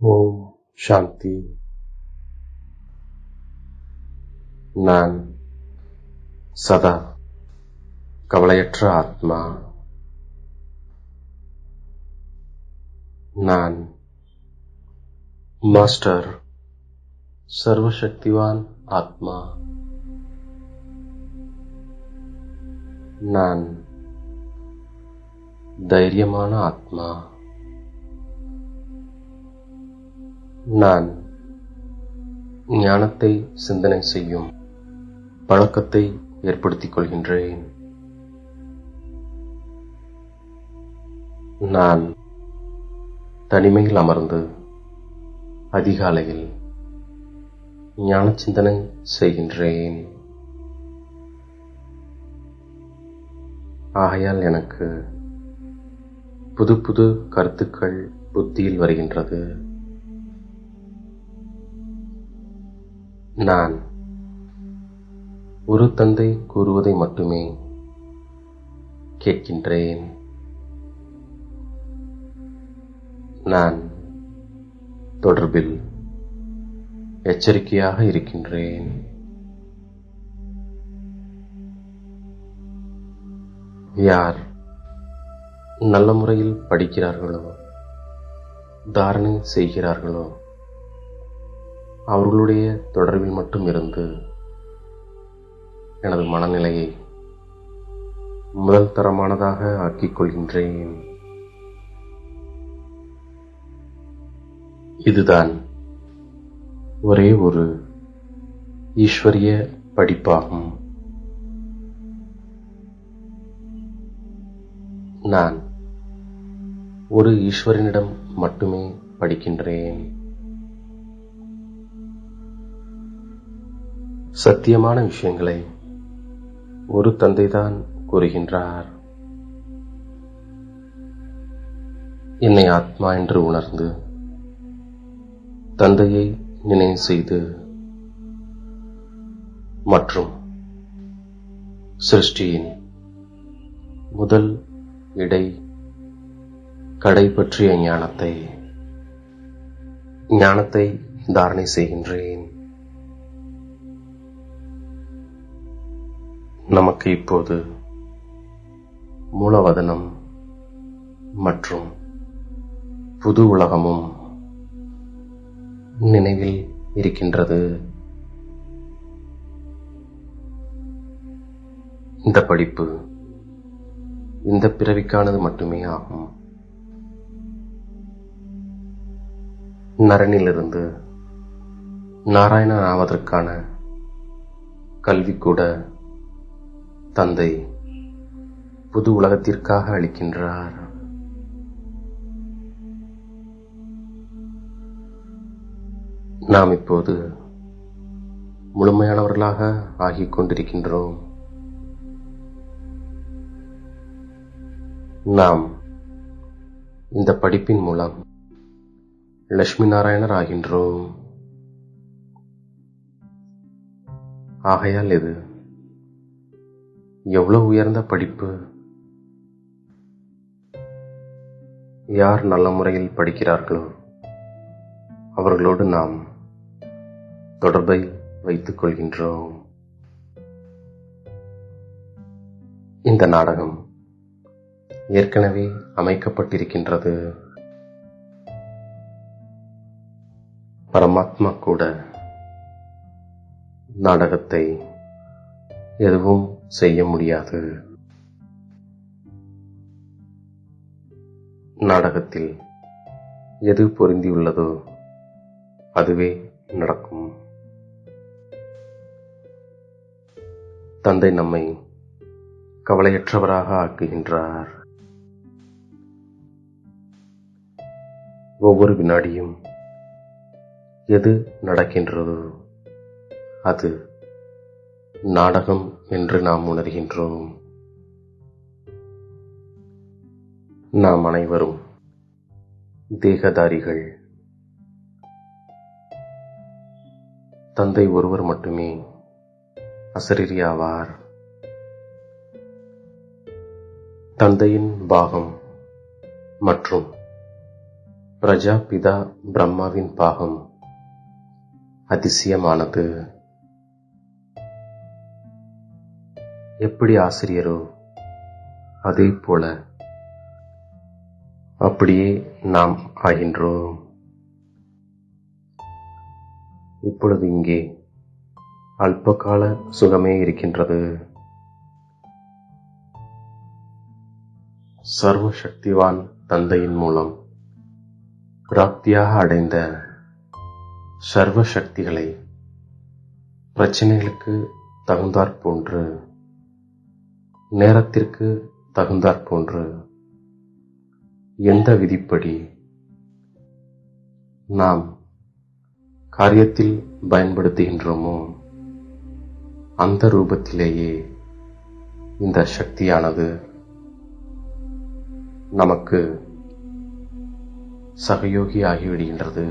ஓம் சாந்தி நான் சதா கவலையற்ற ஆத்மா நான் மாஸ்டர் சர்வசக்திவான் ஆத்மா நான் தைரியமான ஆத்மா நான் ஞானத்தை சிந்தனை செய்யும் பழக்கத்தை ஏற்படுத்திக் கொள்கின்றேன். நான் தனிமையில் அமர்ந்து அதிகாலையில் ஞான சிந்தனை செய்கின்றேன். ஆகையால் எனக்கு புது புது கருத்துக்கள் புத்தியில் வருகின்றது. நான் ஒரு தந்தை கூறுவதை மட்டுமே கேட்கின்றேன். நான் தொடர்பில் எச்சரிக்கையாக இருக்கின்றேன். யார் நல்ல முறையில் படிக்கிறார்களோ தாரணை செய்கிறார்களோ அவர்களுடைய தொடர்பில் மட்டும் இருந்து எனது மனநிலையை முதல் தரமானதாக ஆக்கிக் கொள்கின்றேன். இதுதான் ஒரே ஒரு ஈஸ்வரிய படிப்பாகும். நான் ஒரு ஈஸ்வரனிடம் மட்டுமே படிக்கின்றேன். சத்தியமான விஷயங்களை ஒரு தந்தைதான் கூறுகின்றார். என்னை ஆத்மா என்று உணர்ந்து தந்தையை நினைவு செய்து மற்றும் சிருஷ்டியின் முதல் இடை கடை பற்றிய ஞானத்தை ஞானத்தை தாரணை செய்கின்றேன். நமக்கு இப்போது மூலவதனம் மற்றும் புது உலகமும் நினைவில் இருக்கின்றது. இந்த படிப்பு இந்த பிறவிக்கானது மட்டுமே ஆகும். நரனிலிருந்து நாராயணன் ஆவதற்கான கல்வி கூட தந்தை புது உலகத்திற்காக அளிக்கின்றார். நாம் இப்போது முழுமையானவர்களாக ஆகிக் கொண்டிருக்கின்றோம். நாம் இந்த படிப்பின் மூலம் லட்சுமி நாராயணர் ஆகின்றோம். ஆகையால் இது எவ்வளவு உயர்ந்த படிப்பு? யார் நல்ல முறையில் படிக்கிறார்களோ அவர்களோடு நாம் தொடர்பை வைத்துக் கொள்கின்றோம். இந்த நாடகம் ஏற்கனவே அமைக்கப்பட்டிருக்கின்றது. பரமாத்மா கூட நாடகத்தை எதுவும் செய்ய முடியாது. நாடகத்தில் எது பொருந்தியுள்ளதோ அதுவே நடக்கும். தந்தை நம்மை கவலையற்றவராக ஆக்குகின்றார். ஒவ்வொரு வினாடியும் எது நடக்கின்றதோ அது நாடகம் என்று நாம் உணர்கின்றோம். நாம் அனைவரும் தேகதாரிகள். தந்தை ஒருவர் மட்டுமே அசரீரியாவார். தந்தையின் பாகம் மற்றும் பிரஜாபிதா பிரம்மாவின் பாகம் அதிசயமானது. எப்படி ஆசிரியரோ அதே போல அப்படியே நாம் ஆகின்றோம். இப்பொழுது இங்கே அல்பகால சுகமே இருக்கின்றது. சர்வ சக்திவான் தந்தையின் மூலம் பிராப்தியாக அடைந்த சர்வ சக்திகளை பிரச்சனைகளுக்கு தகுந்தாற் போன்று நேரத்திற்கு தகுந்தாற்போன்று எந்த விதிப்படி நாம் காரியத்தில் பயன்படுத்துகின்றோமோ அந்த ரூபத்திலேயே இந்த சக்தியானது நமக்கு சகயோகி ஆகிவிடுகின்றது.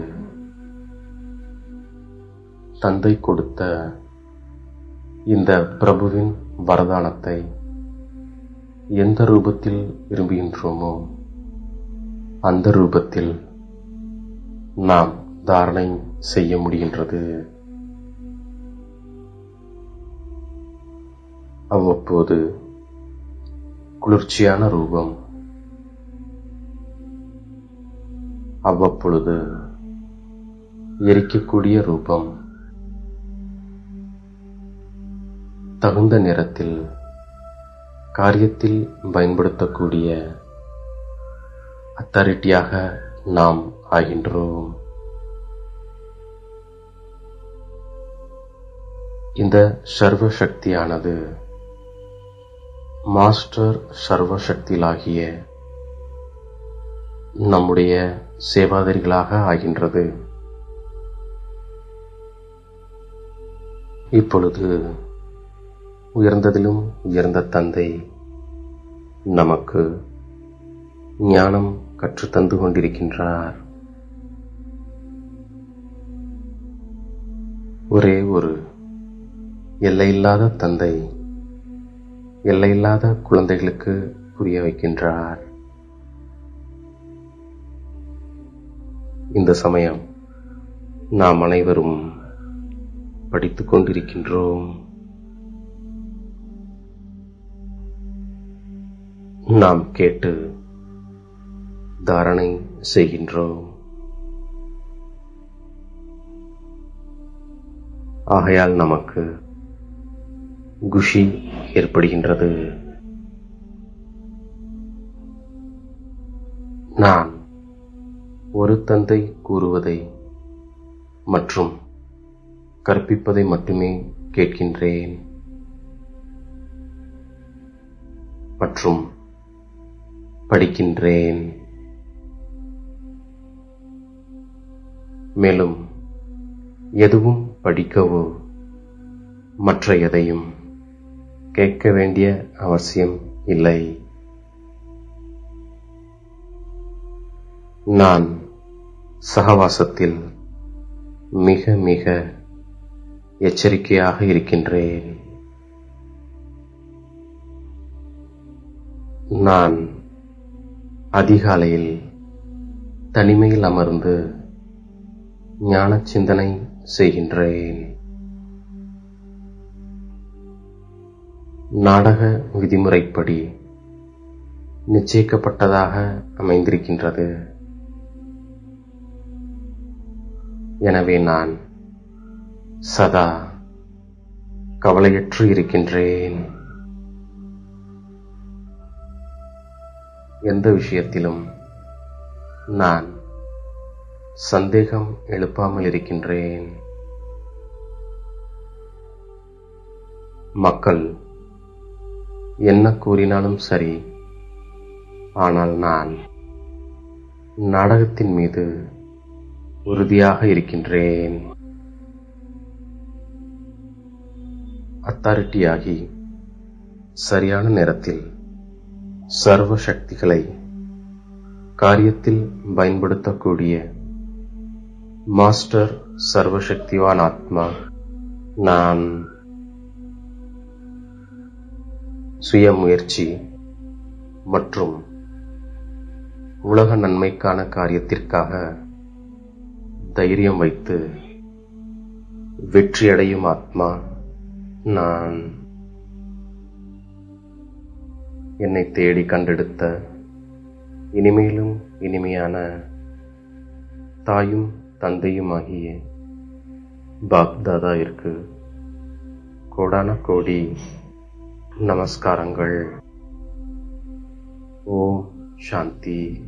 தந்தை கொடுத்த இந்த பிரபுவின் வரதானத்தை எந்த ரூபத்தில் விரும்புகின்றோமோ அந்த ரூபத்தில் நாம் தாரணை செய்ய முடிகின்றது. அவ்வப்போது குளிர்ச்சியான ரூபம் அவ்வப்பொழுது எரிக்கக்கூடிய ரூபம் தகுந்த நேரத்தில் காரியத்தில் பயன்படுத்தக்கூடிய அத்தாரிட்டியாக நாம் ஆகின்றோம். இந்த சர்வ சக்தியானது மாஸ்டர் சர்வ சக்தியிலாகிய நம்முடைய சேவாதரிகளாக ஆகின்றது. இப்பொழுது உயர்ந்ததிலும் உயர்ந்த தந்தை நமக்கு ஞானம் கற்றுத்தந்து கொண்டிருக்கின்றார். ஒரே ஒரு எல்லையில்லாத தந்தை எல்லையில்லாத குழந்தைகளுக்கு புரிய வைக்கின்றார். இந்த சமயம் நாம் அனைவரும் படித்துக் கொண்டிருக்கின்றோம். நாம் கேட்டு தாரணை செய்கின்றோம். ஆகையால் நமக்கு குஷி ஏற்படுகின்றது. நான் ஒரு தந்தை கூறுவதை மற்றும் கற்பிப்பதை மட்டுமே கேட்கின்றேன். மற்றும் படிக்கின்றேன். மேலும் எதுவும் படிக்கவோ மற்ற எதையும் கேட்க வேண்டிய அவசியம் இல்லை. நான் சகவாசத்தில் மிக மிக எச்சரிக்கையாக இருக்கின்றேன். நான் அதிகாலையில் தனிமையில் அமர்ந்து ஞான சிந்தனை செய்கின்றேன். நாடக விதிமுறைப்படி நிச்சயிக்கப்பட்டதாக அமைந்திருக்கின்றது. எனவே நான் சதா கவலையற்று இருக்கின்றேன். எந்த விஷயத்திலும் நான் சந்தேகம் எழுப்பாமல் இருக்கின்றேன். மக்கள் என்ன கூறினாலும் சரி ஆனால் நான் நாடகத்தின் மீது உறுதியாக இருக்கின்றேன். அத்தாரிட்டியாகி சரியான நேரத்தில் சர்வ சக்திகளை காரியத்தில் பயன்படுத்தக்கூடிய மாஸ்டர் சர்வசக்திவான் ஆத்மா நான். சுய முயற்சி மற்றும் உலக நன்மைக்கான காரியத்திற்காக தைரியம் வைத்து வெற்றியடையும் ஆத்மா நான். என்னை தேடி கண்டெடுத்த இனிமேலும் இனிமையான தாயும் தந்தையுமாகிய பாப்தாதாவிற்கு கோடான கோடி நமஸ்காரங்கள். ஓம் சாந்தி.